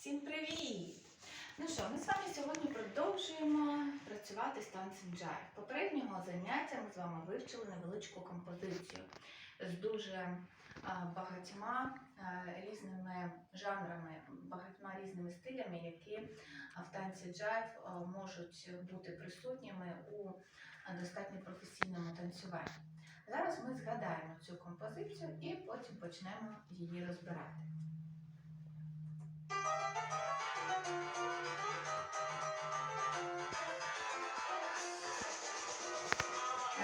Всім привіт! Ну що, ми з вами сьогодні продовжуємо працювати з танцем джайв. Попереднього заняття ми з вами вивчили невеличку композицію з дуже багатьма різними жанрами, багатьма різними стилями, які в танці джайв можуть бути присутніми у достатньо професійному танцюванні. Зараз ми згадаємо цю композицію і потім почнемо її розбирати. І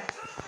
спиною.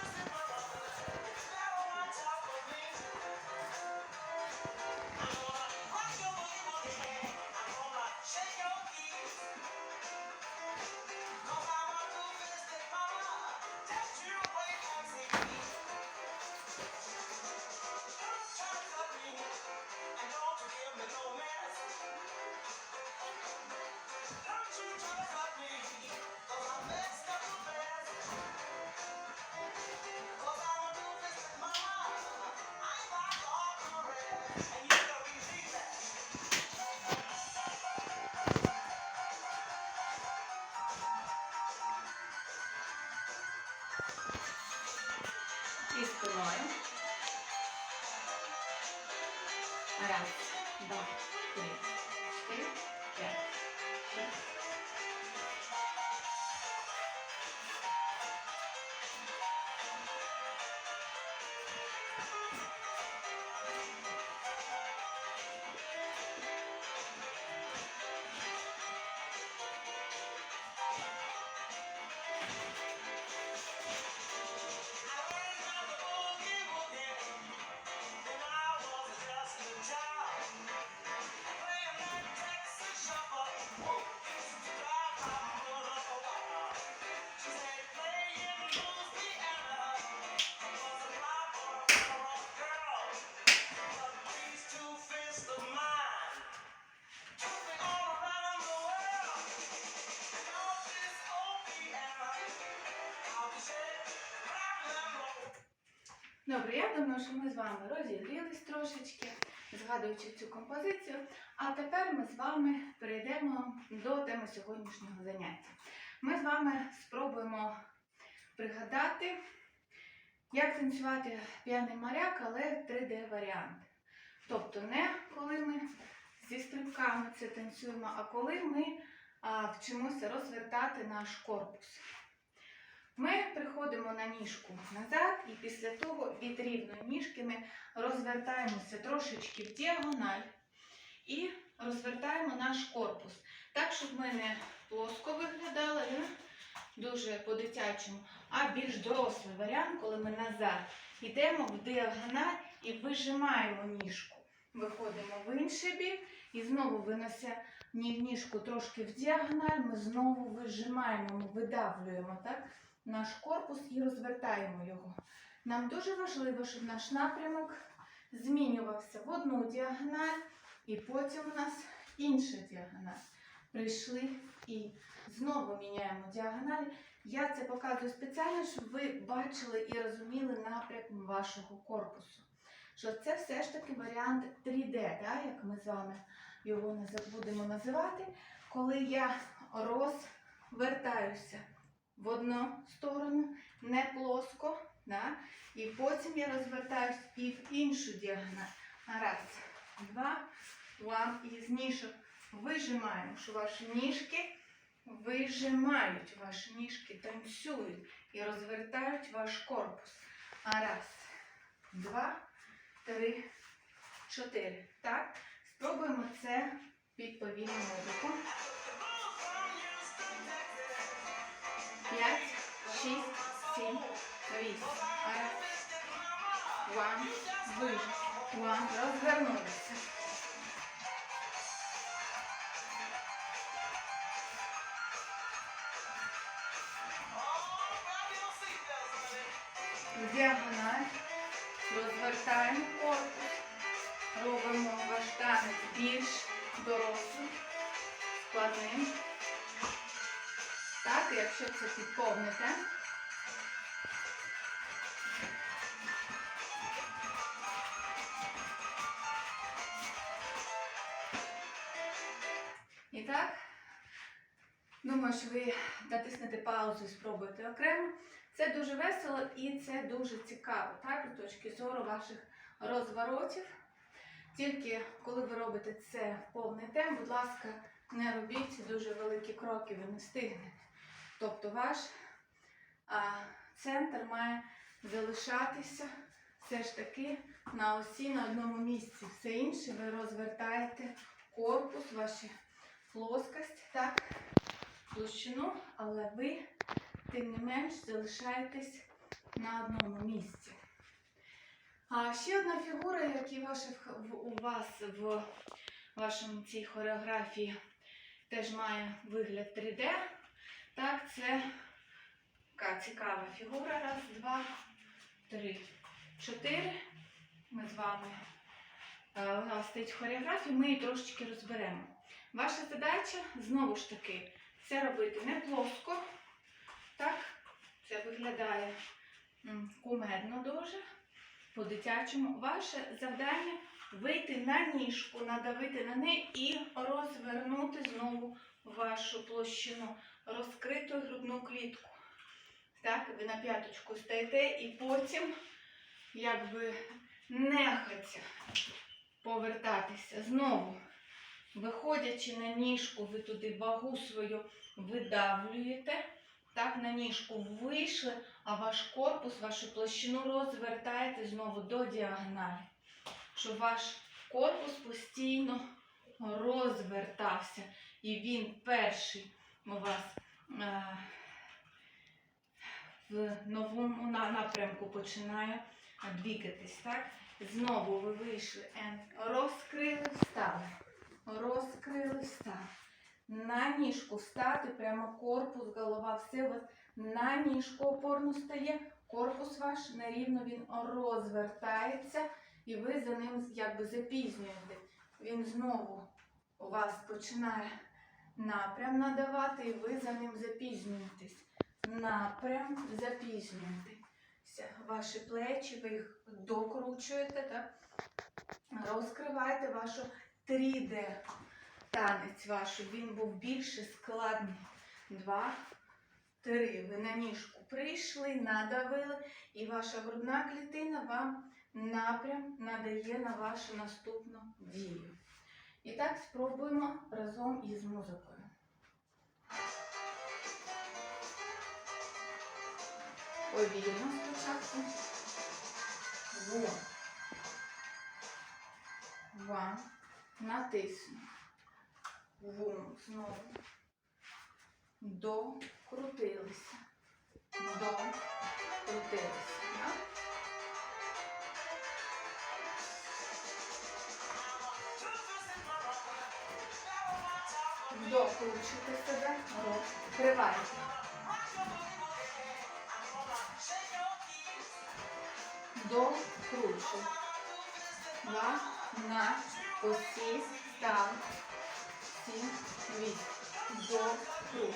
Раз, два, Добре, я думаю, що ми з вами розігрілись трошечки, згадуючи цю композицію. А тепер ми з вами перейдемо до теми сьогоднішнього заняття. Ми з вами спробуємо пригадати, як танцювати п'яний моряк, але 3D-варіант. Тобто не коли ми зі стрибками це танцюємо, а коли ми а, вчимося розвертати наш корпус. Ми приходимо на ніжку назад і після того від рівної ніжки ми розвертаємося трошечки в діагональ і розвертаємо наш корпус. Так, щоб ми не плоско виглядали, не дуже по-дитячому, а більш дорослий варіант, коли ми назад йдемо в діагональ і вижимаємо ніжку. Виходимо в інший бік і знову винося ніжку трошки в діагональ, ми знову вижимаємо, ми видавлюємо так, наш корпус і розвертаємо його. Нам дуже важливо, щоб наш напрямок змінювався в одну діагональ, і потім у нас інша діагональ. Прийшли і знову міняємо діагоналі. Я це показую спеціально, щоб ви бачили і розуміли напрям вашого корпусу. Що це все ж таки варіант 3D, да, як ми з вами його будемо називати, коли я розвертаюся в одну сторону, не плоско. Да? І потім я розвертаюсь і в іншу діагональ. Раз, два. Вам із ніжок вижимаємо, що ваші ніжки вижимають, ваші ніжки танцюють і розвертають ваш корпус. А Раз, два, три, чотири. Так? Спробуємо це під повільним рухом. 5, 6, 7, 8. Раз. Два. Вижу. Два. Розвернулися. Діагональ. Розвертаємо корпус. Робимо ваш танець більш дорослим, складним. Так, якщо це підповните. так, думаю, що ви натиснете паузу і спробуєте окремо. Це дуже весело і це дуже цікаво, так, з точки зору ваших розворотів. Тільки коли ви робите це в повний темп, будь ласка, не робіть дуже великі кроки, ви не встигнете. Тобто ваш а, центр має залишатися все ж таки на осі на одному місці. Все інше ви розвертаєте корпус, ваші плоскость, так, площину, але ви, тим не менш, залишаєтесь на одному місці. А ще одна фігура, яка ваша, у вас в вашому цій хореографії теж має вигляд 3D. Так, це така цікава фігура. Раз, два, три, чотири. Ми з вами е, у нас стоїть хореографія, ми її трошечки розберемо. Ваша задача знову ж таки це робити не плоско. Так, це виглядає кумедно дуже по-дитячому. Ваше завдання вийти на ніжку, надавити на неї і розвернути знову вашу площину, розкриту грудну клітку. Так, ви на п'яточку стаєте і потім, якби нехотя повертатися знову. Виходячи на ніжку, ви туди вагу свою видавлюєте. Так, на ніжку вийшли, а ваш корпус, вашу площину розвертаєте знову до діагоналі. Щоб ваш корпус постійно розвертався. І він перший вас е, в новому напрямку починає двігатись. Так? Знову ви вийшли, and розкрили, встали. Розкрили, встали. На ніжку встати, прямо корпус, голова, все у вас на ніжку опорно стає, корпус ваш нерівно він розвертається, і ви за ним якби запізнюєте. Він знову у вас починає напрям надавати, і ви за ним запізнюєтесь. Напрям запізнюєтеся. Ваші плечі, ви їх докручуєте, так? розкриваєте вашу 3D танець ваш, він був більше складний. Два, три. Ви на ніжку прийшли, надавили, і ваша грудна клітина вам напрям надає на вашу наступну дію. І так спробуємо разом із музикою. Повільно спочатку. Во. Ван. Натисну. Вум. Знову. До. Крутилися. До. Крутилися. Да? Себе. Розкривайте. Докручуй. Два. На. Осі. Став. Сім. Вісім. Докручуй.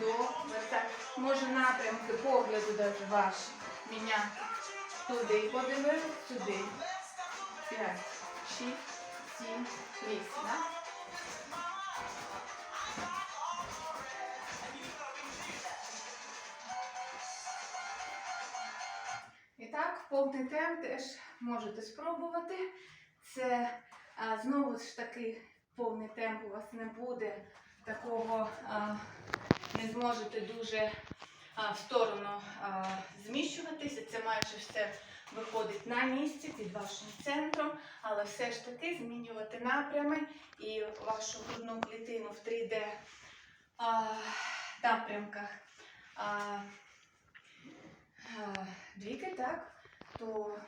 До. Вертай. Може напрямки погляду даже ваші. Міняти. Туди подивились, сюди. П'ять. Шість. Сім. Вісім. Повний темп теж можете спробувати. Це а, знову ж таки повний темп у вас не буде такого, а, не зможете дуже а, в сторону а, зміщуватися. Це майже все виходить на місці під вашим центром, але все ж таки змінювати напрями і вашу грудну клітину в 3D а, напрямках. А, а, двійки, так, то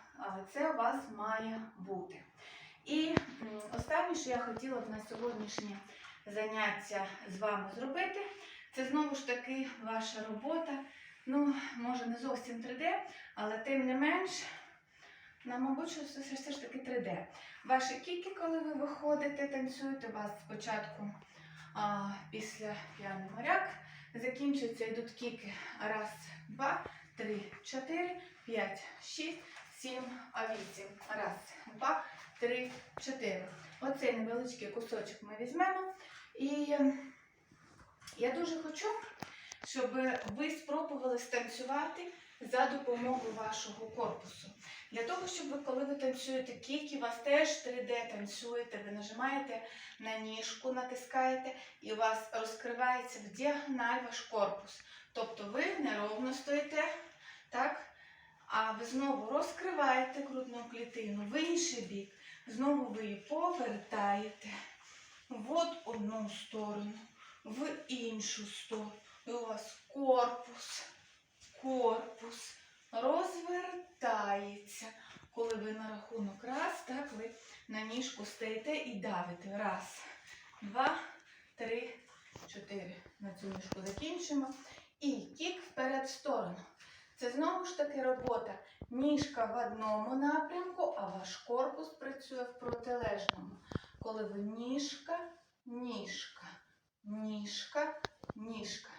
це у вас має бути. І останнє, що я хотіла б на сьогоднішнє заняття з вами зробити, це знову ж таки ваша робота. Ну, може, не зовсім 3D, але тим не менш, ну, мабуть, що це все ж таки 3D. Ваші кіки, коли ви виходите, танцюєте, у вас спочатку а, після п'яний моряк, закінчуються, йдуть кіки. Раз, два, три, чотири, п'ять, шість, сім, а вісім. Раз, два, три, чотири. Оцей невеличкий кусочок ми візьмемо І е, я дуже хочу, щоб ви спробували станцювати за допомогою вашого корпусу. Для того, щоб ви, коли ви танцюєте кіки, у вас теж 3D танцюєте, ви нажимаєте на ніжку, натискаєте, і у вас розкривається в діагональ ваш корпус. Тобто ви неровно стоїте, так? Ви знову розкриваєте грудну клітину в інший бік. Знову ви її повертаєте в одну сторону, в іншу сторону. І у вас корпус, корпус розвертається. Коли ви на рахунок раз, так ви на ніжку стоїте і давите. Раз, два, три, чотири. На цю ніжку закінчимо. І кік вперед в сторону. Це знову ж таки робота. Ніжка в одному напрямку, а ваш корпус працює в протилежному. Коли ви ніжка, ніжка, ніжка, ніжка.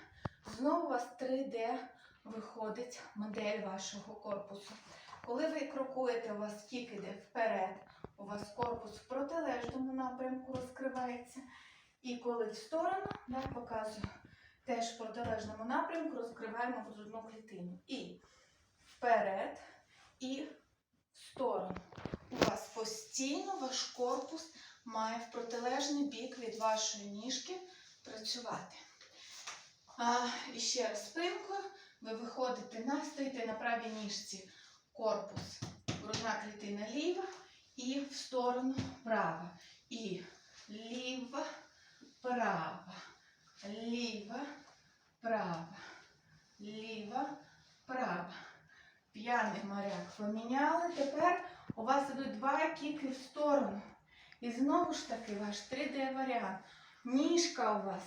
Знову у вас 3D виходить модель вашого корпусу. Коли ви крокуєте, у вас кік іде вперед, у вас корпус в протилежному напрямку розкривається. І коли в сторону, я показую, теж в протилежному напрямку розкриваємо грудну клітину. І вперед, і в сторону. У вас постійно ваш корпус має в протилежний бік від вашої ніжки працювати. А, і ще раз спинкою. Ви виходите на, на правій ніжці, корпус, грудна клітина ліва і в сторону права. І ліва, права, ліва, права, ліва, права. П'яний моряк поміняли. Тепер у вас ідуть два кіки в сторону. І знову ж таки ваш 3D варіант. Ніжка у вас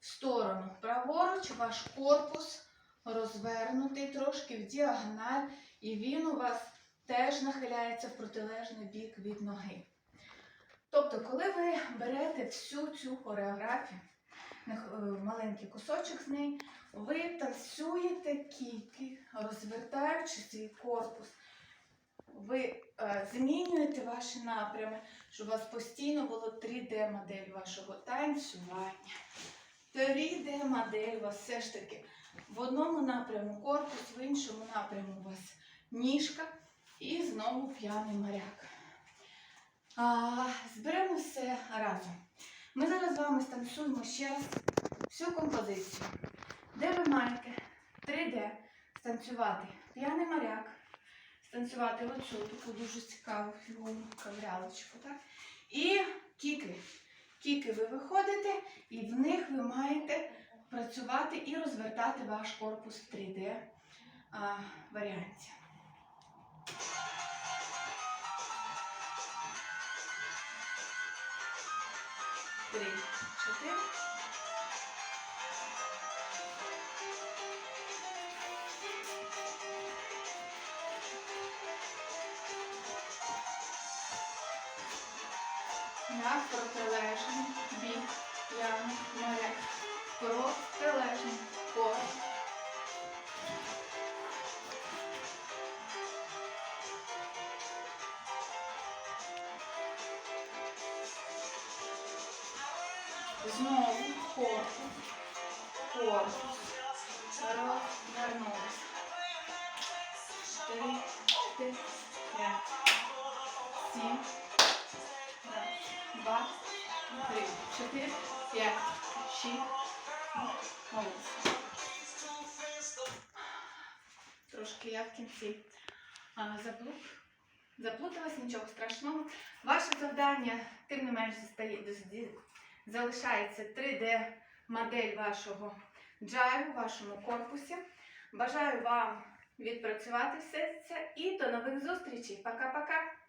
в сторону. Праворуч ваш корпус розвернутий трошки в діагональ, і він у вас теж нахиляється в протилежний бік від ноги. Тобто, коли ви берете всю цю хореографію, маленький кусочок з неї, ви танцюєте кіки, розвертаючи свій корпус. Ви е, змінюєте ваші напрями, щоб у вас постійно було 3D-модель вашого танцювання. 3D-модель у вас все ж таки в одному напряму корпус, в іншому напряму у вас ніжка і знову п'яний моряк. А, зберемо все разом. Ми зараз з вами станцюємо ще раз всю композицію, де ви маєте 3D станцювати п'яний моряк, станцювати оцю таку дуже цікаву фігуру, каврялочку, так? І кіки. Кіки ви виходите, і в них ви маєте працювати і розвертати ваш корпус в 3D а, варіанті. Три, чотири. На протилежний бік я. моряк. Чотири, п'ять, шість, молодці. Трошки я в кінці заплут. Заплуталась, нічого страшного. Ваше завдання, тим не менш, залишається 3D-модель вашого джайву, вашому корпусі. Бажаю вам відпрацювати все це і до нових зустрічей. Пока-пока!